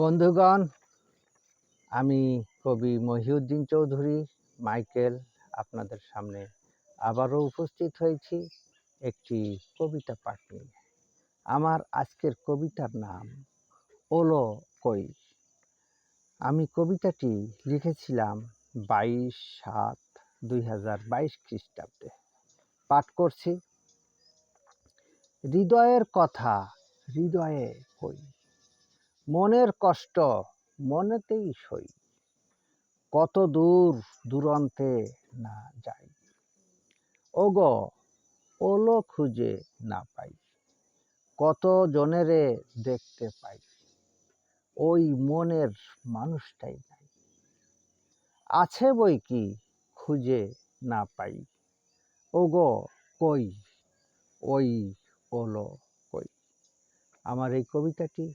বন্ধুগণ, আমি কবি মহিউদ্দিন চৌধুরী, মাইকেল আপনাদের সামনে আবারও উপস্থিত হয়েছি একটি কবিতা পাঠ নিয়ে। আমার আজকের কবিতার নাম ওলো কই। আমি কবিতাটি লিখেছিলাম বাইশ সাত দুই হাজার বাইশ খ্রিস্টাব্দে। পাঠ করছি, হৃদয়ের কথা হৃদয়ে কই? মনের কষ্ট মনেতেই সই। কত দূর দূরান্তে না যাই। ওগো, ওলো খুঁজে না পাই। কত জনেরে দেখতে পাই। ওই মনের মানুষটাই নাই। আছে বই কি খুঁজে না পাই। ওগো, কই? ওই ওলো কই? আমার এই কবিতাটি